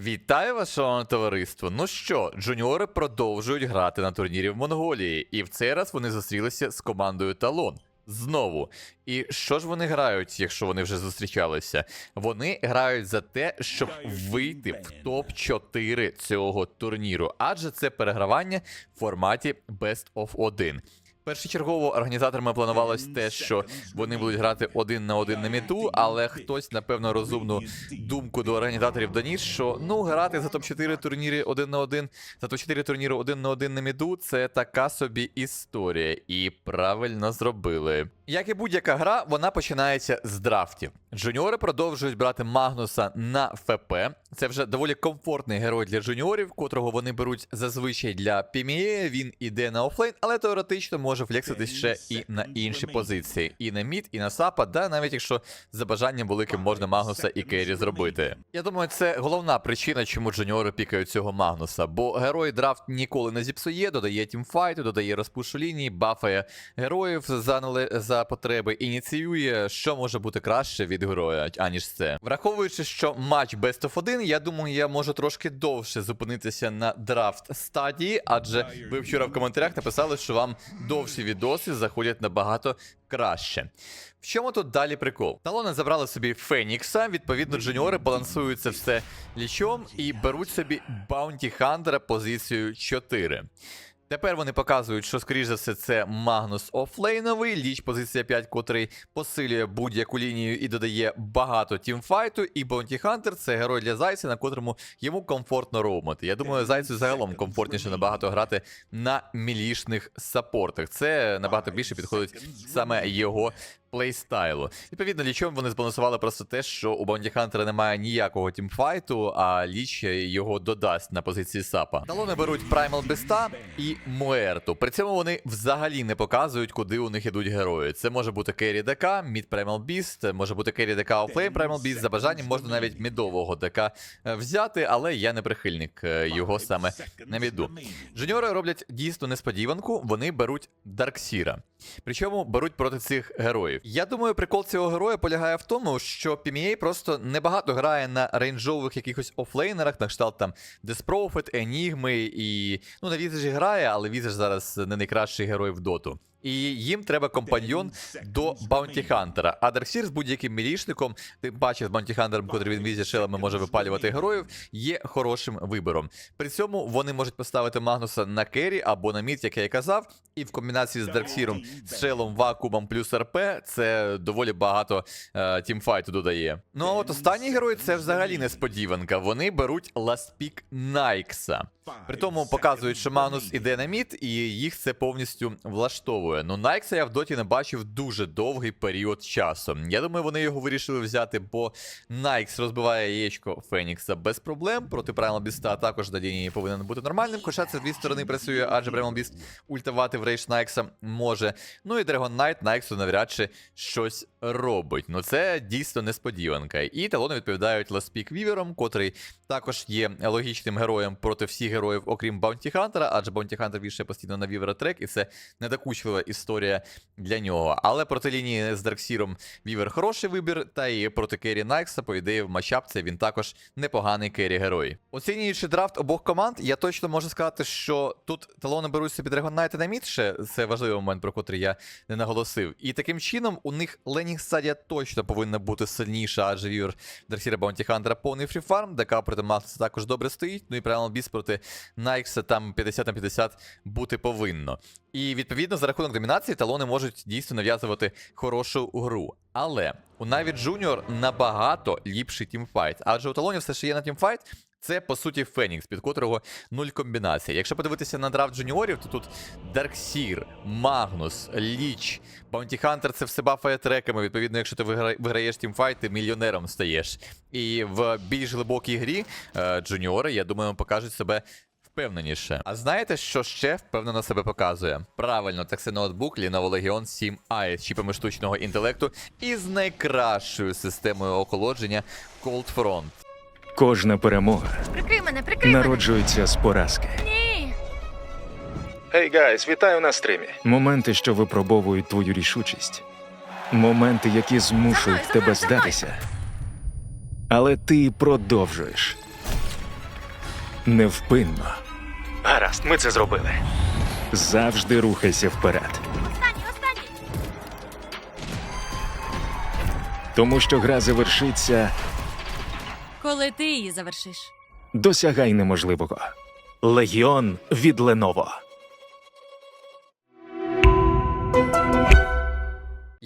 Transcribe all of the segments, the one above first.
Вітаю вас, шановне товариство. Ну що, джуніори продовжують грати на турнірі в Монголії, і в цей раз вони зустрілися з командою Талон. Знову. І що ж вони грають, якщо вони вже зустрічалися? Вони грають за те, щоб вийти в топ-4 цього турніру, адже це перегравання в форматі Best of 1. Першочергово організаторами планувалось те, що вони будуть грати один на один на міту, але хтось, напевно, розумну думку до організаторів доніс, що ну грати за топ-4 турніри один на один, за топ-4 турніри один на один на міду це така собі історія, і правильно зробили. Як і будь-яка гра, вона починається з драфтів. Джуніори продовжують брати Магнуса на ФП. Це вже доволі комфортний герой для джуніорів, котрого вони беруть зазвичай для PME. Він іде на офлейн, але теоретично може флекситись ще і на інші позиції. І на мід, і на сапа, да навіть якщо за бажанням великим можна Магнуса і Керрі зробити. Я думаю, це головна причина, чому джуніори пікають цього Магнуса. Бо герой драфт ніколи не зіпсує, додає тімфайту, додає розпушу лінії, бафає героїв за, за потреби, ініціює, що може бути краще від героя, аніж це. Враховуючи, що матч Best of 1, я думаю, я можу трошки довше зупинитися на драфт стадії, адже ви вчора в коментарях написали, що вам довші відоси заходять набагато краще. В чому тут далі прикол? Талони забрали собі Фенікса, відповідно, джуніори балансуються все лічом і беруть собі Баунті Хантера позицію 4. Тепер вони показують, що, скоріш за все, це Магнус офлейновий, ліч позиція 5, котрий посилює будь-яку лінію і додає багато тімфайту. І Баунті Хантер це герой для зайця, на котрому йому комфортно роумати. Я думаю, зайцю загалом комфортніше набагато грати на мілішних саппортах. Це набагато більше підходить саме його плейстайлу. Відповідно, лічом вони збалансували просто те, що у Баунті Хантера немає ніякого тімфайту, а ліч його додасть на позиції сапа. Талони беруть Праймал Беста і Муерту. При цьому вони взагалі не показують, куди у них ідуть герої. Це може бути Керрі ДК, Мід Праймал Біст, може бути Керрі ДК Офлейм Праймал Біст. За бажанням можна навіть мідового ДК е, взяти, але я не прихильник е, його саме на міду. Жуніори роблять дійсно несподіванку, вони беруть Дарксіра. Причому беруть проти цих героїв. Я думаю, прикол цього героя полягає в тому, що PMA просто небагато грає на рейнджових якихось офлейнерах, на кшталт там Деспрофит, Енігми і. Ну, на Візажі грає, але Візаж зараз не найкращий герой в доту. І їм треба компаньйон до Баунті Хантера. А Дарксір з будь-яким мілішником, тим паче з Баунті Хантером, котрий він візі шелами може випалювати героїв, є хорошим вибором. При цьому вони можуть поставити Магнуса на керрі або на мід, як я і казав, і в комбінації з Дарксіром, з шелом, вакуумом плюс РП, це доволі багато е, тімфайту додає. Ну а от останній герой це взагалі несподіванка. Вони беруть ласпік Найкса. При тому показують, що Магнус іде на мід, і їх це повністю влаштовує. Ну, Найкса я в доті не бачив дуже довгий період часу. Я думаю, вони його вирішили взяти, бо Найкс розбиває яєчко Фенікса без проблем. Проти Primal Beast також на лінії повинен бути нормальним. Хоча це з дві сторони працює, адже Primal Beast ультавати в рейдж Найкса може. Ну і Dragon Knight Найксу навряд чи щось робить. Ну це дійсно несподіванка. І талони відповідають Ласпік Вівером, котрий також є логічним героєм проти всіх героїв, окрім Баунті Хантера, адже Баунті Хантер вішає постійно на Вівера трек, і це недокучлива історія для нього. Але проти лінії з Дарксіром Вівер хороший вибір, та і проти Керрі Найкса, по ідеї, в матчапці він також непоганий керрі герой. Оцінюючи драфт обох команд, я точно можу сказати, що тут талони беруть собі Dragon Knight. Це важливий момент, про котрий я не наголосив. І таким чином у них Ленінг стадія точно повинна бути сильніша, адже Вівер Дарксіра Баунті Хантера повний фріфарм, ДК проти Макса також добре стоїть. Ну і Primal Beast проти Найкса там 50 на 50 бути повинно. І відповідно за рахунок домінації талони можуть дійсно нав'язувати хорошу гру. Але у Наві Джуніор набагато ліпший тімфайт. Адже у талонів все ще є на тімфайт. Це по суті Фенікс, під котрого нуль комбінацій. Якщо подивитися на драфт джуніорів, то тут Дарксір, Магнус, Ліч, Баунті Хантер це все бафає треками. Відповідно, якщо ти вигра- виграєш тімфайт, ти мільйонером стаєш. І в більш глибокій грі е, джуніори, я думаю, покажуть себе впевненіше. А знаєте, що ще впевнено себе показує? Правильно, так це ноутбук Lenovo Legion 7i з чіпами штучного інтелекту і з найкращою системою охолодження Cold Front. Кожна перемога Прикрий мене, прикрий мене. народжується з поразки. Ні. Гей, гайс, вітаю на стрімі. Моменти, що випробовують твою рішучість. Моменти, які змушують За мною, тебе за мною. здатися. Але ти продовжуєш. невпинно. Гаразд, ми це зробили. Завжди рухайся вперед. Останній, останній! Тому що гра завершиться, Коли ти її завершиш. досягай неможливого. Легіон від Леново.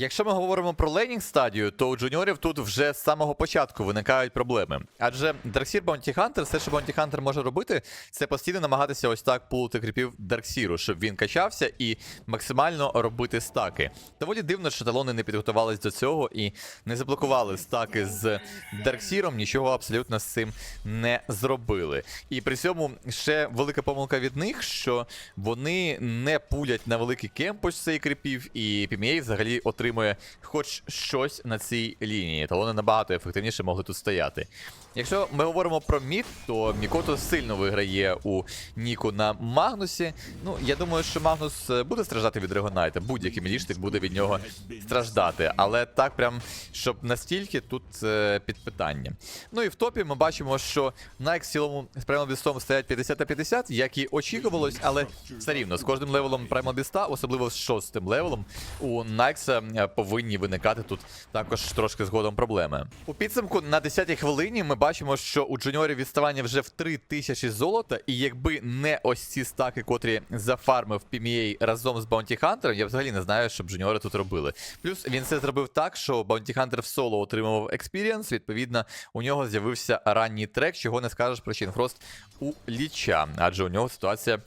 Якщо ми говоримо про лейнінг стадію, то у джуніорів тут вже з самого початку виникають проблеми. Адже Дарксір Bounty Hunter, все, що Bounty Hunter може робити, це постійно намагатися ось так пулити кріпів Дарксіру, щоб він качався і максимально робити стаки. Доволі дивно, що талони не підготувались до цього і не заблокували стаки з Дарксіром, нічого абсолютно з цим не зробили. І при цьому ще велика помилка від них, що вони не пулять на великий кемп цей кріпів, і PMA взагалі отримує хоч щось на цій лінії. Талони набагато ефективніше могли тут стояти. Якщо ми говоримо про мід, то Мікото сильно виграє у Ніку на Магнусі. Ну, я думаю, що Магнус е, буде страждати від Драгонайта. Будь-який міліштик буде від нього страждати. Але так прям, щоб настільки тут е, під питання. Ну і в топі ми бачимо, що Nike в цілому з Primal стоять 50 на 50, як і очікувалось, але все рівно з кожним левелом Primal Beast, особливо з шостим левелом, у Найкса повинні виникати тут також трошки згодом проблеми. У підсумку на 10-й хвилині ми бачимо, що у джуніорів відставання вже в 3000 золота, і якби не ось ці стаки, котрі зафармив PMA разом з Bounty Hunter, я взагалі не знаю, що б джуніори тут робили. Плюс він це зробив так, що Bounty Hunter в соло отримував експірієнс, відповідно, у нього з'явився ранній трек, чого не скажеш про Чінфрост у Ліча, адже у нього ситуація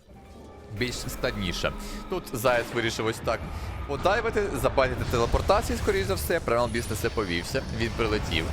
більш складніша. Тут Заяць вирішив ось так подайвити, забайтити телепортації, скоріш за все. Праймал Біс на це повівся. Він прилетів.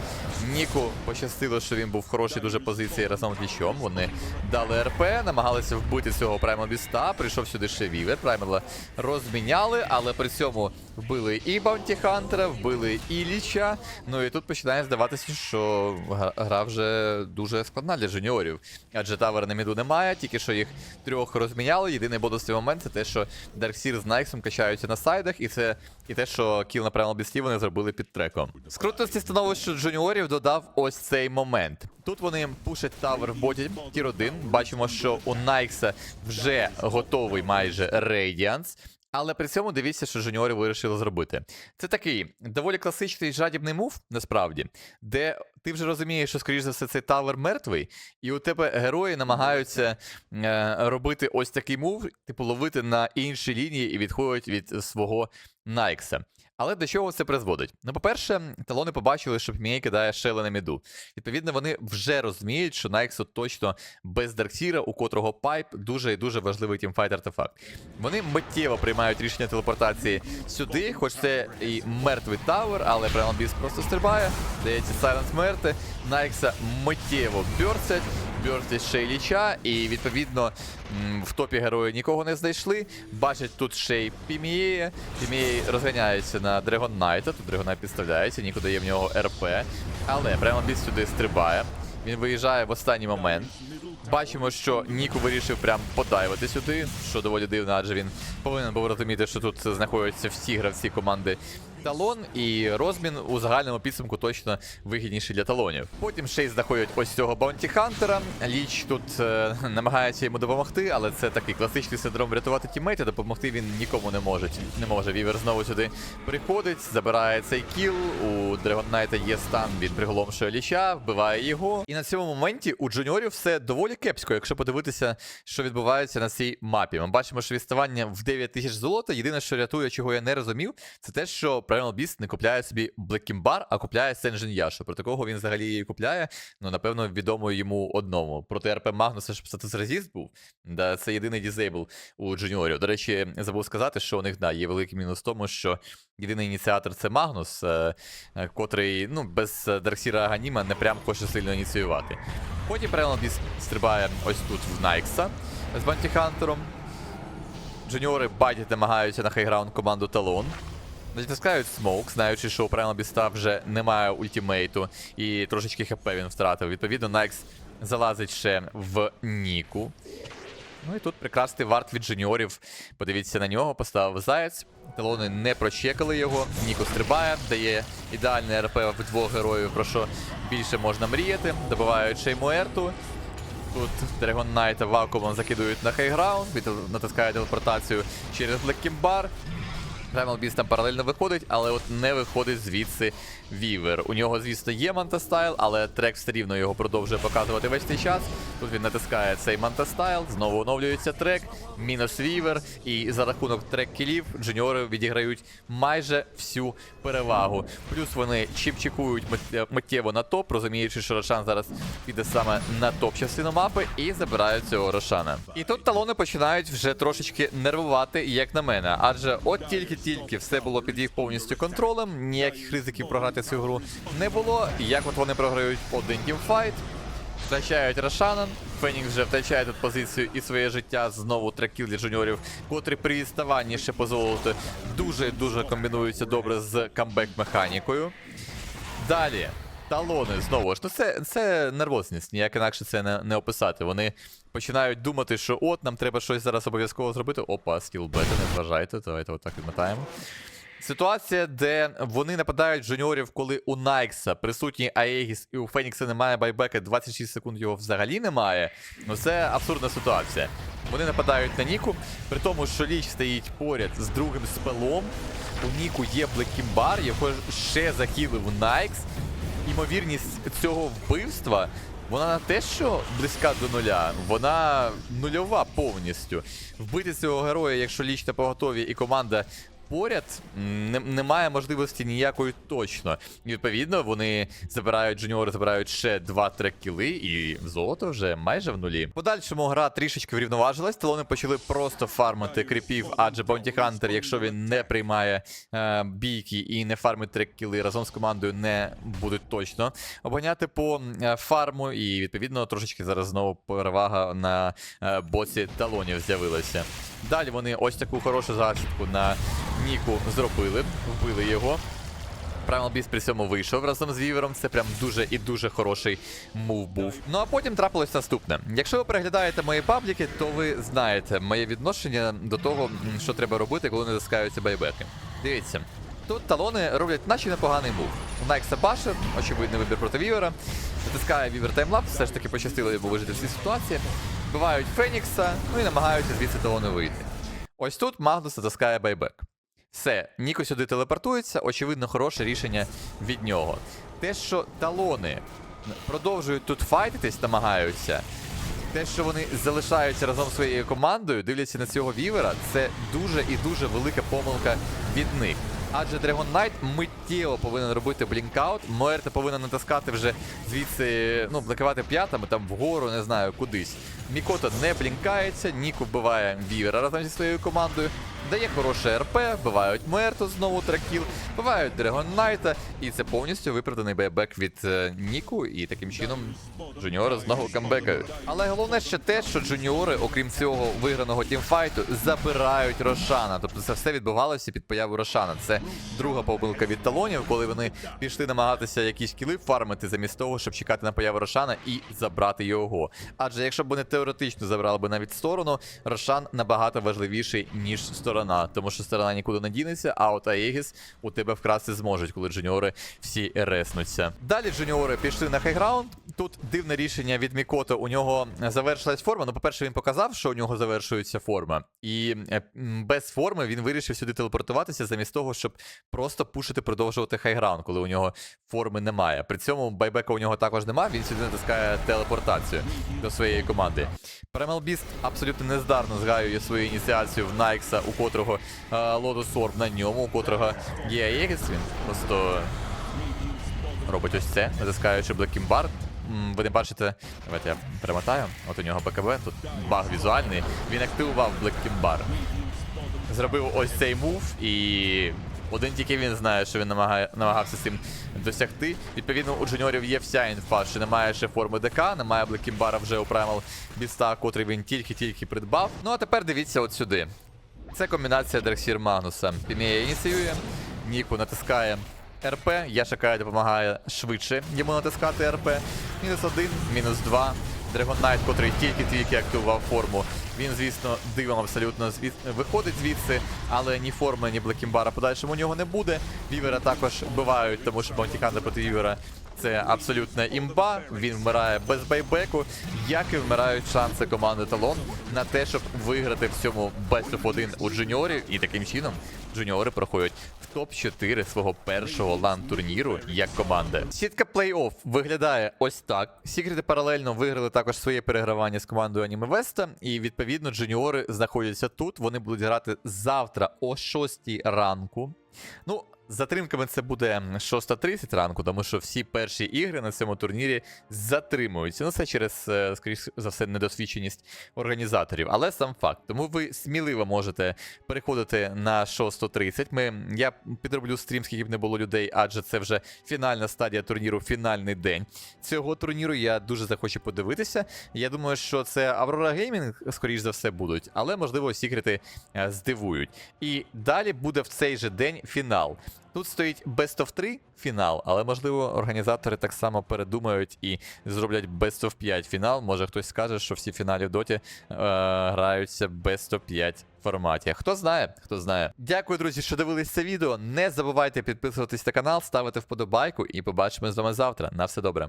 Ніку пощастило, що він був в хорошій дуже позиції разом з лічом. Вони дали РП, намагалися вбити цього Праймал Біста. Прийшов сюди ще Вівер. Праймала розміняли, але при цьому вбили і Баунті Хантера, вбили і Ліча. Ну і тут починає здаватися, що гра- вже дуже складна для жуніорів. Адже тавера на міду немає, тільки що їх трьох розміняли. Єдиний бонусний момент це те, що Дарксір з Найксом качаються на сайдах, і це і те, що кіл на Primal Beast вони зробили під треком. З крутості становища джуніорів додав ось цей момент. Тут вони пушать тавер в боті тір 1. Бачимо, що у Найкса вже готовий майже Radiance. Але при цьому дивіться, що жуніори вирішили зробити. Це такий доволі класичний жадібний мув, насправді, де ти вже розумієш, що, скоріш за все, цей тавер мертвий, і у тебе герої намагаються е, робити ось такий мув, типу ловити на іншій лінії і відходять від свого Найкса. Але до чого це призводить? Ну, по-перше, талони побачили, що Пміє кидає шели на міду. Відповідно, вони вже розуміють, що Найксу точно без Дарксіра, у котрого пайп дуже і дуже важливий тімфайт артефакт. Вони миттєво приймають рішення телепортації сюди, хоч це і мертвий тавер, але Beast просто стрибає, дається Сайленс мерти, Найкса миттєво бьорцять, бьорцять ще й і відповідно в топі герої нікого не знайшли. Бачать тут ще й Піміє. Піміє розганяється на Дрегон Найта, тут Дрегон Найт підставляється, Ніко дає в нього РП. Але Primal Beast сюди стрибає. Він виїжджає в останній момент. Бачимо, що Ніку вирішив прям подайвати сюди, що доволі дивно, адже він повинен був розуміти, що тут знаходяться всі гравці команди Талон, і розмін у загальному підсумку точно вигідніший для талонів. Потім ще й знаходять ось цього Баунті Хантера. Ліч тут е, намагається йому допомогти, але це такий класичний синдром врятувати тімейта. Допомогти він нікому не може. Не може. Вівер знову сюди приходить, забирає цей кіл. У Драгон Найта є стан, він приголомшує ліча, вбиває його. І на цьому моменті у джуніорів все доволі кепсько, якщо подивитися, що відбувається на цій мапі. Ми бачимо, що відставання в 9 тисяч золота. Єдине, що рятує, чого я не розумів, це те, що Primal Beast не купляє собі Блекімбар, а купляє Сенжин Яшу. Проти кого він взагалі її купляє? Ну, напевно, відомо йому одному. Проти РП Магнуса, щоб статус резіст був. Да, це єдиний дізейбл у джуніорів. До речі, забув сказати, що у них да, є великий мінус в тому, що єдиний ініціатор це Магнус, е, е, котрий ну, без е, Дарксіра Аганіма не прям хоче сильно ініціювати. Потім Primal Beast стрибає ось тут в Найкса з Бантіхантером. Джуніори байтять намагаються на хайграунд команду Талон. Натискають смоук, знаючи, що у Primal Beast вже немає ультимейту і трошечки хп він втратив. Відповідно, Найкс залазить ще в Ніку. Ну і тут прекрасний варт від жуніорів. Подивіться на нього, поставив заяць. Талони не прочекали його. Ніко стрибає, дає ідеальний РП в двох героїв, про що більше можна мріяти. Добивають ще й Муерту. Тут Dragon Knight вакуумом закидують на хайграунд, натискає телепортацію через Блеккімбар. Beast там паралельно виходить, але от не виходить звідси Вівер. У нього, звісно, є Мантастайл, але трек все рівно його продовжує показувати весь цей час. Тут він натискає цей Мантастайл, знову оновлюється трек, мінус Вівер. І за рахунок трек-кілів джуніори відіграють майже всю перевагу. Плюс вони чіпчикують миттєво на топ, розуміючи, що Рошан зараз піде саме на топ частину мапи і забирають цього Рошана. І тут талони починають вже трошечки нервувати, як на мене. Адже от тільки-тільки все було під їх повністю контролем, ніяких ризиків програти цю гру не було. Як от вони програють один тімфайт, втрачають Рошана. Фенікс вже втрачає тут позицію і своє життя. Знову трекіл для жуніорів, котрі при відставанні ще по золоту дуже-дуже комбінуються добре з камбек-механікою. Далі. Талони знову ж. Ну це, це нервозність, ніяк інакше це не, не описати. Вони починають думати, що от нам треба щось зараз обов'язково зробити. Опа, скіл бета, не зважайте, давайте отак відмотаємо. Ситуація, де вони нападають жуніорів, коли у Найкса присутній Аегіс і у Фенікса немає байбека, 26 секунд його взагалі немає. Ну це абсурдна ситуація. Вони нападають на Ніку, при тому, що Ліч стоїть поряд з другим спелом. У Ніку є Блекімбар, його ще захилив Найкс. Імовірність цього вбивства. Вона не те, що близька до нуля, вона нульова повністю. Вбити цього героя, якщо лічно поготові і команда поряд, не, немає можливості ніякої точно. І відповідно вони забирають джуніори, забирають ще 2-3 кіли, і золото вже майже в нулі. Подальшому гра трішечки врівноважилась. Талони почали просто фармити кріпів, адже Bounty Hunter, якщо він не приймає е, бійки і не фармить 3 кіли, разом з командою не будуть точно обганяти по е, фарму. І відповідно трошечки зараз знову перевага на е, боці талонів з'явилася. Далі вони ось таку хорошу засідку на Ніку зробили, вбили його. Primal Beast при цьому вийшов разом з Вівером. Це прям дуже і дуже хороший мув був. Ну а потім трапилось наступне. Якщо ви переглядаєте мої пабліки, то ви знаєте моє відношення до того, що треба робити, коли не заскаються байбеки. Дивіться. Тут талони роблять наче непоганий мув. У Найкса Башер, очевидний вибір проти Вівера. Натискає Вівер таймлап, все ж таки пощастило йому вижити в цій ситуації. Вбивають Фенікса, ну і намагаються звідси талони вийти. Ось тут Магнус натискає байбек. Все, Ніко сюди телепортується, очевидно, хороше рішення від нього. Те, що талони продовжують тут файтитись, намагаються. Те, що вони залишаються разом зі своєю командою, дивляться на цього вівера, це дуже і дуже велика помилка від них. Адже Dragon Knight миттєво повинен робити блінкаут, Моерта повинен натискати вже звідси, ну, блокувати п'ятами, там вгору, не знаю, кудись. Мікото не блінкається, Ніку вбиває Вівера разом зі своєю командою, дає хороше РП, вбивають Муерту знову тракіл, вбивають Dragon Knight, і це повністю виправданий байбек від е, Ніку, і таким чином джуніори знову камбекають. Але головне ще те, що джуніори, окрім цього виграного тімфайту, забирають Рошана. Тобто це все відбувалося під появу Рошана. Це друга помилка від талонів, коли вони пішли намагатися якісь кіли фармити замість того, щоб чекати на появу Рошана і забрати його. Адже якщо б вони теоретично забрали б навіть сторону, Рошан набагато важливіший, ніж сторона, тому що сторона нікуди не дінеться, а от Аегіс у тебе вкрасти зможуть, коли джуніори всі реснуться. Далі джуніори пішли на хайграунд. Тут дивне рішення від Мікото. У нього завершилась форма. Ну, по-перше, він показав, що у нього завершується форма. І е, без форми він вирішив сюди телепортуватися замість того, щоб просто пушити, продовжувати хайграунд, коли у нього форми немає. При цьому байбека у нього також немає, він сюди натискає телепортацію до своєї команди. Beast абсолютно нездарно згаює свою ініціацію в Найкса, у котрого е, Lotus Orb на ньому, у котрого є Аегіс. Він просто робить ось це, натискаючи Блекімбар. Ви не бачите, давайте я перемотаю. От у нього БКБ, тут баг візуальний. Він активував Блекімбар. Зробив ось цей мув, і один тільки він знає, що він намагає, намагався цим досягти. Відповідно, у джуніорів є вся інфа, що немає ще форми ДК, немає Блекімбара вже у Primal Біста, котрий він тільки-тільки придбав. Ну а тепер дивіться от сюди. Це комбінація Дрексір Магнуса. Пімія ініціює, Ніку натискає РП, Я Яшакай допомагає швидше йому натискати РП. Мінус один, мінус два. Dragon Knight, котрий тільки-тільки активував форму. Він, звісно, дивом абсолютно звід... виходить звідси, але ні форми, ні Блекімбара подальшому у нього не буде. Вівера також вбивають, тому що Баунтіканда проти Вівера Це абсолютна імба. Він вмирає без байбеку, як і вмирають шанси команди Талон на те, щоб виграти в цьому Best of 1 у джуніорів. І таким чином джуніори проходять в топ-4 свого першого лан турніру як команда. Сітка плей-офф виглядає ось так. Сікрети паралельно виграли також своє перегравання з командою Аніме Веста. І відповідно джуніори знаходяться тут. Вони будуть грати завтра о 6 ранку. Ну, з затримками це буде 6.30 ранку, тому що всі перші ігри на цьому турнірі затримуються. Ну, це через, е, скоріш за все, недосвідченість організаторів. Але сам факт. Тому ви сміливо можете переходити на 6.30. Ми, я підроблю стрім, скільки б не було людей, адже це вже фінальна стадія турніру, фінальний день цього турніру. Я дуже захочу подивитися. Я думаю, що це Aurora Gaming, скоріш за все, будуть, але можливо секрети здивують. І далі буде в цей же день фінал. Тут стоїть Best of 3 фінал, але можливо організатори так само передумають і зроблять Best of 5 фінал. Може хтось скаже, що всі фіналі в доті е, граються Best of 5 форматі. Хто знає, хто знає. Дякую, друзі, що дивились це відео. Не забувайте підписуватись на канал, ставити вподобайку і побачимо з вами завтра. На все добре.